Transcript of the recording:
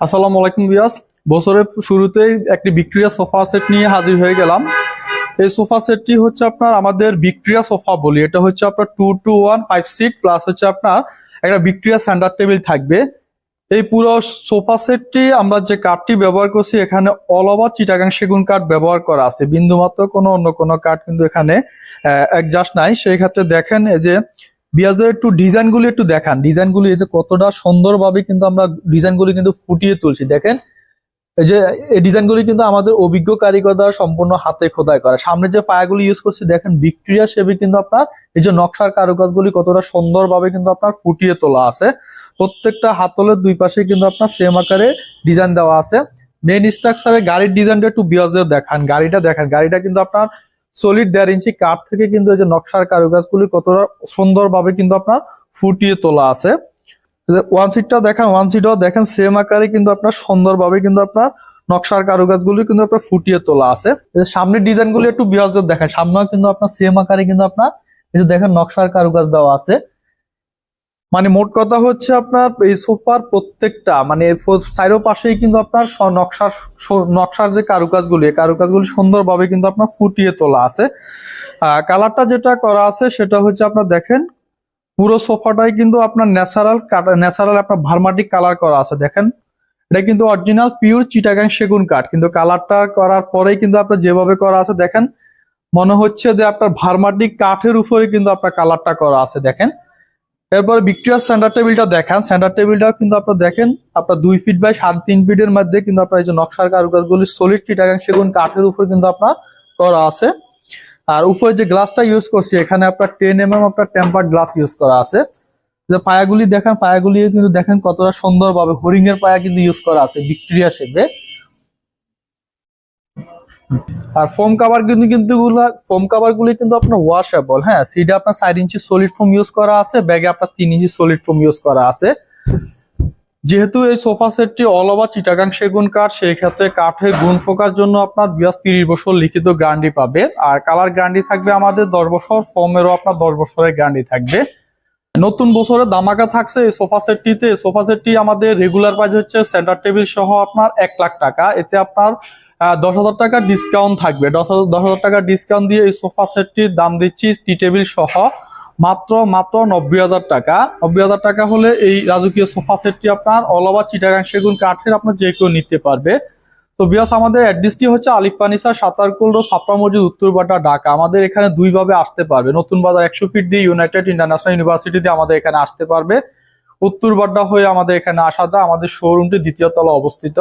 আসসালামু আলাইকুম বিয়াস বছরের শুরুতেই একটি ভিক্টোরিয়া সোফা সেট নিয়ে হাজির হয়ে গেলাম। এই সোফা সেটটি হচ্ছে আপনার আমাদের ভিক্টোরিয়া সোফা বলি। এটা হচ্ছে আপনার two two one five seat plus হচ্ছে আপনার একটা ভিক্টোরিয়া স্ট্যান্ডার্ড টেবিল থাকবে। এই পুরো সোফা সেটটি আমরা যে কাঠটি ব্যবহার করছি, এখানে অল ওভার চিটাগাং সেগুন কাঠ ব্যবহার করা আছে। বিন্দুমাত্র কোনো অন্য কোনো কাঠ কিন্তু এখানে অ্যাডজাস্ট নাই। সেই ক্ষেত্রে দেখেন এই যে বিয়াজদের একটু ডিজাইনগুলি একটু দেখান। ডিজাইনগুলি এই যে কতটা সুন্দরভাবে কিন্তু আমরা ডিজাইনগুলি কিন্তু ফুটিয়ে তুলছি। দেখেন, এই যে এই ডিজাইনগুলি কিন্তু আমাদের অভিজ্ঞ কারিগর দ্বারা সম্পূর্ণ হাতে খোদাই করা। সামনে যে পায়াগুলি ইউজ করছি, দেখেন, ভিক্টোরিয়া শেপে কিন্তু আপনার এই যে নকশার কারুকাজগুলি কতটা সুন্দরভাবে কিন্তু আপনার ফুটিয়ে তোলা আছে। প্রত্যেকটা হাতলের দুই পাশে কিন্তু আপনার সেম আকারে ডিজাইন দেওয়া আছে। মেন স্ট্রাকচারের গাড়ির ডিজাইনটা একটু বিয়াজদের দেখান। গাড়িটা দেখেন, গাড়িটা কিন্তু আপনার সলিড দেড় ইঞ্চি কাঠ থেকে কিন্তু এই যে নকশার কারুকাজগুলি কতটা সুন্দরভাবে কিন্তু আপনার ফুটিয়ে তোলা আছে। ওয়ান সিটটা দেখেন ওয়ান সিটও দেখেন সেম আকারে কিন্তু আপনার সুন্দরভাবে কিন্তু আপনার নকশার কারুকাজগুলি কিন্তু আপনার ফুটিয়ে তোলা আছে। সামনের ডিজাইনগুলি একটু বিরাজদের দেখেন সামনেও কিন্তু আপনার সেম আকারে কিন্তু আপনার এই যে দেখেন নকশার কারুকাজ দেওয়া আছে। মানে মোট কথা হচ্ছে আপনার এই সোফার প্রত্যেকটা মানে চারো পাশেই কিন্তু আপনার নকশার নকশার যে কারুকাজগুলি কারুকাজগুলি সুন্দরভাবে কিন্তু আপনার ফুটিয়ে তোলা আছে। কালারটা যেটা করা আছে সেটা হচ্ছে আপনার দেখেন, পুরো সোফাটাই কিন্তু আপনার ন্যাচারাল ন্যাচারাল আপনার ভার্মাটিক কালার করা আছে, দেখেন। এটা কিন্তু অরিজিনাল পিওর চিটাগাং সেগুন কাঠ, কিন্তু কালারটা করার পরেই কিন্তু আপনার যেভাবে করা আছে, দেখেন। মনে হচ্ছে যে আপনার ভার্মাটিক কাঠের উপরে কিন্তু আপনার কালারটা করা আছে, দেখেন। এরপর ভিক্টোরিয়া স্ট্যান্ডার্ড টেবিলটা দেখান। স্ট্যান্ডার্ড টেবিলটাও কিন্তু আপনার দেখেন, আপনার দুই ফিট বাই সাড়ে তিন ফিটের মধ্যে কিন্তু আপনার এই যে নকশার কারুকাজগুলি সলিড চিটাগাং সেগুন কাঠের উপর কিন্তু আপনার করা আছে। আর উপরে যে গ্লাসটা ইউজ করছি, এখানে আপনার টেন এম এম আপনার টেম্পার গ্লাস ইউজ করা আছে। যে পায়াগুলি দেখেন, পায়াগুলি কিন্তু দেখেন কতটা সুন্দরভাবে হরিং এর পায়া কিন্তু ইউজ করা আছে ভিক্টোরিয়া শেপে আর ফোম কাভার কিন্তু কিন্তু ফোম কাভার গুলি কিন্তু আপনার ওয়াশেবল হ্যাঁ? সিডে আপনার চার ইঞ্চি সলিড ফোম ইউজ করা আছে ব্যাগে আপনার তিন ইঞ্চি সলিড ফোম ইউজ করা আছে। যেহেতু এই সোফা সেটটি অল ওভার চিটাগাং সেগুন কাঠ সেই ক্ষেত্রে কাঠের গুণ ফোকার জন্য আপনার বিয়াস তিরিশ বছর লিখিত গ্যারান্টি পাবে। আর কালার গ্যারান্টি থাকবে আমাদের দশ বছর ফোমেরও আপনার দশ বছরের গ্যারান্টি থাকবে। নতুন বছরের দামাকা থাকছে এই সোফা সেটটিতে সোফা সেটটি আমাদের রেগুলার প্রাইস হচ্ছে সেন্টার টেবিল সহ আপনার এক লাখ টাকা। এতে আপনার দশ হাজার টাকা ডিসকাউন্ট থাকবে। দশ হাজার টাকা ডিসকাউন্ট দিয়ে এই সোফা সেটটির দাম দিচ্ছি টি টেবিল সহ মাত্র মাত্র নব্বই হাজার টাকা। নব্বই হাজার টাকা হলে এই রাজকীয় সোফা সেটটি আপনার অল চিটাগাং সেগুন কাঠের আপনার যে কেউ নিতে পারবে। তো বিয়াস আমাদের অ্যাড্রেসটি হচ্ছে আলিফ ফানিসা সাতারকুল রোড সাপড়া মসজিদ উত্তরবাটা ঢাকা। আমাদের এখানে দুইভাবে আসতে পারবে। নতুন বাজার একশো ফিট দিয়ে ইউনাইটেড ইন্টারন্যাশনাল ইউনিভার্সিটি দিয়ে আমাদের এখানে আসতে পারবে। উত্তরবাড্ডা হয়ে আমাদের এখানে আসা যায়। আমাদের শোরুমটি দ্বিতীয় তলা অবস্থিত।